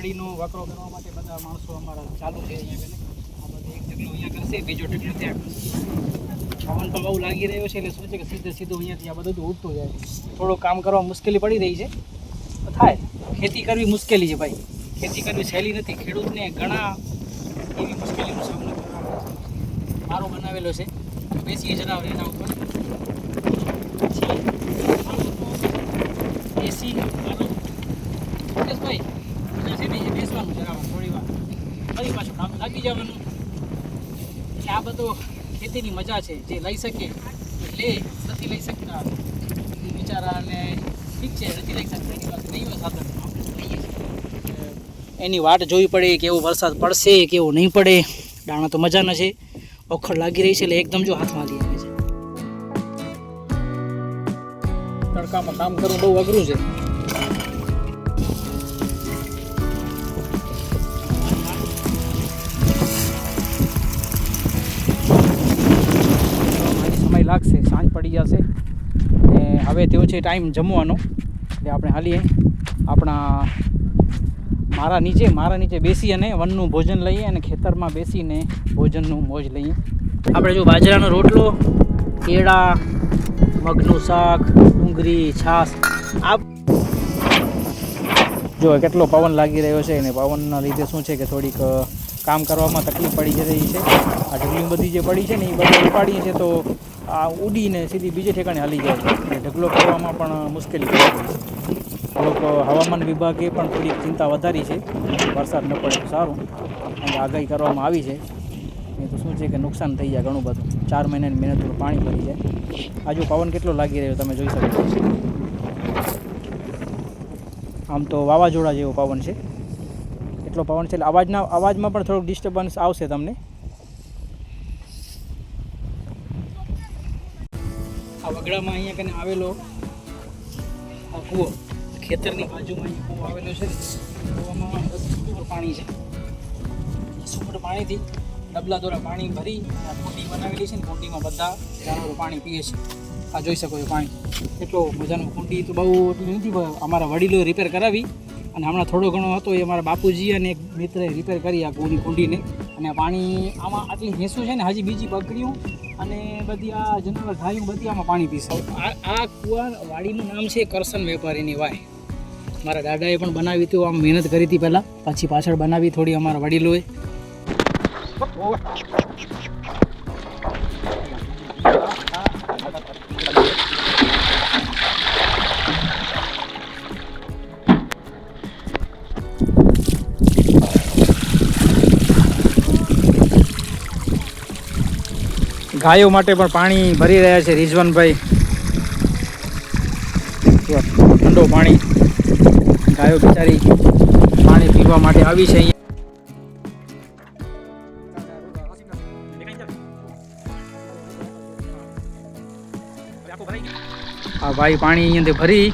વકરો કરવા માટે બધા માણસો અમારા ચાલુ છે અહીંયા આગળ એક ટકલો અહીંયા કરશે, બીજો ટેકનો ત્યાં કરશે. પવન તો બહુ લાગી રહ્યો છે એટલે શું છે કે સીધે સીધું અહીંયાથી આ બધું ઉડતું જાય. થોડું કામ કરવા મુશ્કેલી પડી રહી છે. થાય. ખેતી કરવી મુશ્કેલી છે ભાઈ. ખેતી કરવી સહેલી નથી. ખેડૂતને ઘણા એવી મુશ્કેલીનો સામનો કરવો પડે છે. મારો બનાવેલો છે. બેસીએ જરા હવે એના ઉપર પછી એસી મારો ભાઈ મજા છે ને એ બેસવાનું જરા વાર, થોડી વાર ફરી લાગી જવાનું. એટલે આ બધો ખેતીની મજા છે. જે લઈ શકે લે, નથી લઈ શકતા. બિચારાને ઠીક છે, નથી લઈ શકતા. એની વાત નહીં હોય સાધન. એની વાટ જોવી પડે કેવો વરસાદ પડશે, કેવો નહીં પડે. દાણા તો મજાના છે. ઓખડ લાગી રહી છે, એટલે એકદમ જો હાથમાં લઈ આવે છે. તડકામાં કામ કરવું બહુ અઘરું છે. લાગશે, સાંજ પડી જશે. ને હવે તેઓ છે ટાઈમ જમવાનો. એટલે આપણે હાલીએ. આપણા મારા નીચે મારા નીચે બેસી અને વનનું ભોજન લઈએ અને ખેતરમાં બેસીને ભોજનનું મોજ લઈએ. આપણે જો બાજરાનો રોટલો, કેળા, મગનું શાક, ડુંગળી, છાશ, આ જો કેટલો પવન લાગી રહ્યો છે અને પવનના લીધે શું છે કે થોડીક કામ કરવામાં તકલીફ પડી જતી છે. આ ઢગલી બધી જે પડી છે ને એ બધી ઉપાડીએ છે તો આ ઉડીને સીધી બીજે ઠેકાણે હાલી જાય છે. અને ઢગલો કરવામાં પણ મુશ્કેલી પડી થોડુંક હવામાન વિભાગે પણ થોડીક ચિંતા વધારી છે. વરસાદ ન પડે સારું. આગાહી કરવામાં આવી છે. એ તો શું છે કે નુકસાન થઈ જાય ઘણું બધું. ચાર મહિનાની મહેનતનું પાણી ભરી જાય. આજુ પવન કેટલો લાગી રહ્યો તમે જોઈ શકો છો. આમ તો વાવાઝોડા જેવો પવન છે. એટલો પવન છે. અવાજના, અવાજમાં પણ થોડુંક ડિસ્ટર્બન્સ આવશે તમને. આ વગડામાં અહીંયા કને આવેલો આ કૂવો, ખેતરની બાજુમાં અહીંયા કૂવો આવેલો છે. કૂવામાં સુપર પાણી છે. સુપર પાણીથી ડબલા દ્વારા પાણી ભરી આ કુંડી બનાવેલી છે ને, કોટીમાં બધા જાનવરો પાણી પીએ છે. આ જોઈ શકો છો પાણી. એટલો મજાનું કુંડી તો બહુ નથી અમારા વડીલો રિપેર કરાવી. અને હમણાં થોડો ઘણો હતો એ મારા બાપુજી અને એક મિત્રએ રિપેર કરી આ કૂની કુંડીને. અને પાણી આમાં આટલી ભેંસું છે ને, હજી બીજી બકરીઓ અને બધી આ જનરલ ગાયું બધી આમાં પાણી પીશે આ આ કુવા વાડીનું નામ છે કરસન વેપારીની વાય. મારા દાદાએ પણ બનાવી હતું, આમ મહેનત કરી હતી પહેલાં. પછી પાછળ બનાવી, થોડી અમારા વડીલોએ. ગાયો માટે પણ પાણી ભરી રહ્યા છે રિઝવાનભાઈ. ઠંડો પાણી. ગાયો બિચારી પાણી પીવા માટે આવી છે અહીંયા. આ ભાઈ પાણી અહીંયાથી ભરી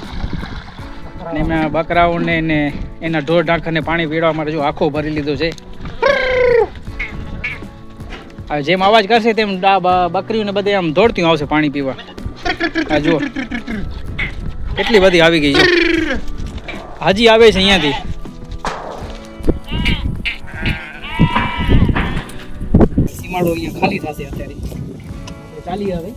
અને એમાં બકરાઓને ને એના ઢોર ઢાંખરને પાણી પીવા માટે જો આખો ભરી લીધો છે. જેમ અવાજ કરશે તેમ બકરીઓને બધે આમ દોડતી આવશે પાણી પીવા. આ જુઓ. કેટલી બધી આવી ગઈ છે હજી આવે છે અહીંયાથી. સીમાડો અહીંયા ખાલી થશે અત્યારે. ચાલી હવે